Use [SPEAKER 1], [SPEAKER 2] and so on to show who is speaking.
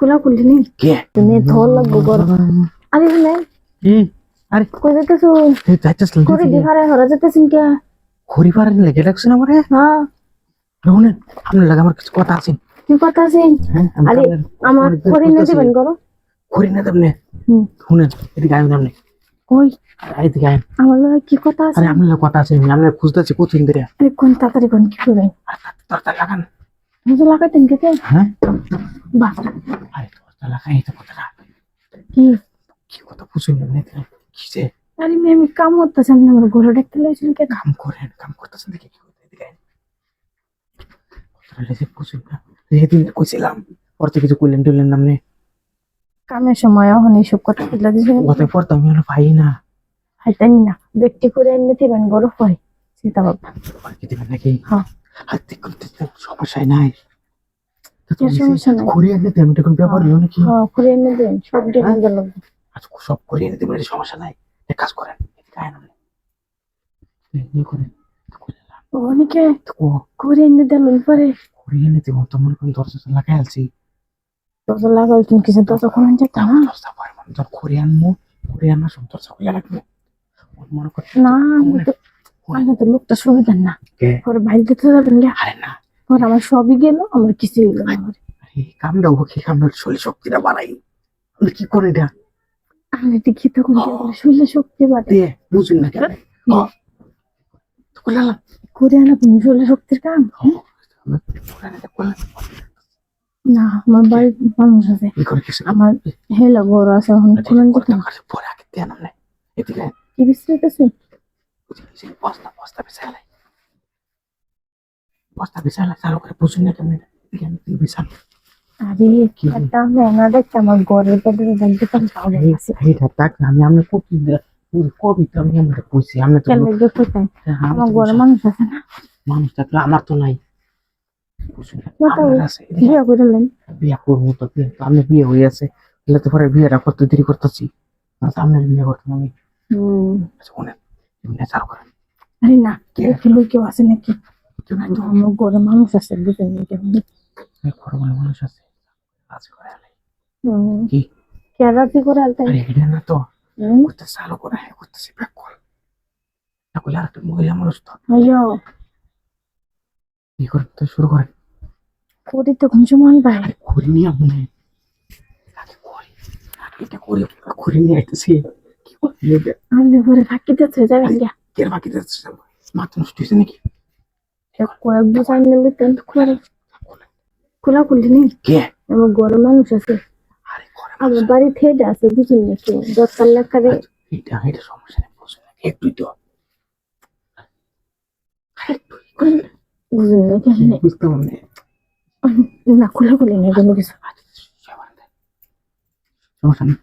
[SPEAKER 1] খোলা খুললি নি?
[SPEAKER 2] কে?
[SPEAKER 1] তুমি ধর লাগবো বড় আরে নে
[SPEAKER 2] কি? আরে।
[SPEAKER 1] কই যেতেছ
[SPEAKER 2] এই যাইতেছিলাম
[SPEAKER 1] করে দিভারে হরা যেতেছিন কে?
[SPEAKER 2] খড়ি পারেন লেগে রাখছেন আমারে
[SPEAKER 1] হ্যাঁ।
[SPEAKER 2] শুনেন আপনার লাগে আমার কিছু কথা আছে।
[SPEAKER 1] কি কথা আছে?
[SPEAKER 2] হ্যাঁ
[SPEAKER 1] আরে আমার করে নিয়ে দিবেন করো
[SPEAKER 2] খড়ি না।
[SPEAKER 1] হুম।
[SPEAKER 2] শুনেন এদিকে আইন আপনি
[SPEAKER 1] কই?
[SPEAKER 2] এদিকে আইন
[SPEAKER 1] আমার লগে কি কথা আছে?
[SPEAKER 2] আরে আপনার কথা আছে। আমি আপনার খুঁজতেছি ধরে।
[SPEAKER 1] আরে কোন তাড়াতাড়ি কোন কি করবেন
[SPEAKER 2] তোরটা লাগান।
[SPEAKER 1] মুজো লাগাইতেন কে
[SPEAKER 2] হ্যাঁ।
[SPEAKER 1] বাহ।
[SPEAKER 2] আরে তোরটা লাগাই তো কথাটা
[SPEAKER 1] কি?
[SPEAKER 2] কি কথা বুঝুন না কিসে
[SPEAKER 1] আরে আমি কাম করতেছি আপনি আমার ঘরে দেখতে লাইছেন কে
[SPEAKER 2] কাম করেন কাম করতেছেন দেখি কি করতে আইন কথাটা লেগে বুঝুন না যেদিন কইছিলাম ওর থেকে কিছু কইলেন টইলেন নামনে
[SPEAKER 1] কামের সময় এখন এইসব কথা বলে দিয়েছেন
[SPEAKER 2] কথায় পড়তে আমি পাই না।
[SPEAKER 1] হাইতানি না ব্যক্তি করে এনে দিবেন গরো হয়। চিন্তা ভাবনা।
[SPEAKER 2] কি দিবেন নাকি?
[SPEAKER 1] হ্যাঁ।
[SPEAKER 2] হাতে করতে তো নাই
[SPEAKER 1] সমস্যা নাই?
[SPEAKER 2] ব্যাপার নাকি?
[SPEAKER 1] হ্যাঁ এনে দেন সব ডিমান্ড গেল।
[SPEAKER 2] সব করিয়ে নিতে পারে সমস্যা নাই। এক কাজ করেন এদিকে আয় না করেন
[SPEAKER 1] অনেকে
[SPEAKER 2] তো
[SPEAKER 1] এনে পরে।
[SPEAKER 2] করিয়ে নিতে তো মনে করেন দরজা লাগাই আলছি
[SPEAKER 1] দরজা লাগাল তুমি কিছু দরজা কোন যেত না?
[SPEAKER 2] দরজা পরে মনে ধর করে আনব আনা সব দরজা খুলে রাখব। মনে করে
[SPEAKER 1] না আমি তো লোকটা সুবিধা না। পরে বাইরে দিতে যাবেন গা
[SPEAKER 2] আরে না।
[SPEAKER 1] পরে আমার সবই গেল আমার কিছু হইল না আমার।
[SPEAKER 2] কামটা ওকে কামটা শরীর শক্তিটা বাড়াই। আমি কি করে এটা?
[SPEAKER 1] আমি দেখি তখন বলে শক্তি বাড়ে
[SPEAKER 2] বুঝুন না কেন। তো
[SPEAKER 1] করে আনা তুমি শরীরে শক্তির কাম? না আমার বাড়ির মানুষ আছে। আমার হেলা বড় আছে এখন খুলেন যেত
[SPEAKER 2] পরে আগে দিয়ে আনাম এদিকে
[SPEAKER 1] কি বিশ্রাইতেছি
[SPEAKER 2] বস্তা বস্তা বিছালাই বস্তা বিছালাই চালু করে বুঝুন না কেমন আমি তুই বিছাল।
[SPEAKER 1] আরে? একটা মেনা দেখতে আমার ঘরের পেটে দেখতে পান পাওয়া গেছে
[SPEAKER 2] এইটা তাক আমি আমরা কপি কবিতা আমি আমরা কইছি আমরা তো হ্যাঁ,
[SPEAKER 1] আমার ঘরে মানুষ আছে না?
[SPEAKER 2] মানুষ থাকলে আমার তো নাই।
[SPEAKER 1] বিয়ে করলেন।
[SPEAKER 2] বিয়ে করব তো বিয়ে তো আমি বিয়ে হয়ে আছে। এলে তো পরে বিয়েটা করতে দেরি করতেছি। সামনে বিয়ে করতাম আমি। অনেক এমনি চালু
[SPEAKER 1] আরে না
[SPEAKER 2] কে?
[SPEAKER 1] দেখল কেউ আছে নাকি
[SPEAKER 2] কেউ
[SPEAKER 1] আমার ঘরে মানুষ আছে
[SPEAKER 2] অনেক বড় বড় মানুষ আছে কাজ করে আলাই কি
[SPEAKER 1] কে করে আলতে
[SPEAKER 2] আরে এটা করতে নিয়ে নিয়ে কি করতে নেবে
[SPEAKER 1] আমি ঘরে ফাঁকি দিতে যাবেন গা
[SPEAKER 2] কে বাকি যাচ্ছে মাথা নষ্ট হয়েছে নাকি?
[SPEAKER 1] কয়েক বছর নিলে তেন করে খোলা খুললি নেই
[SPEAKER 2] কে?
[SPEAKER 1] আমার মানুষ আছে। আমার বাড়ি আছে বুঝলি নাকি দরকার লেখারে
[SPEAKER 2] এটা এটা সমস্যা নেই একটুই তো।
[SPEAKER 1] বুঝলি না। খোলা খুলি নেই কোনো কিছু।
[SPEAKER 2] সমস্যা নেই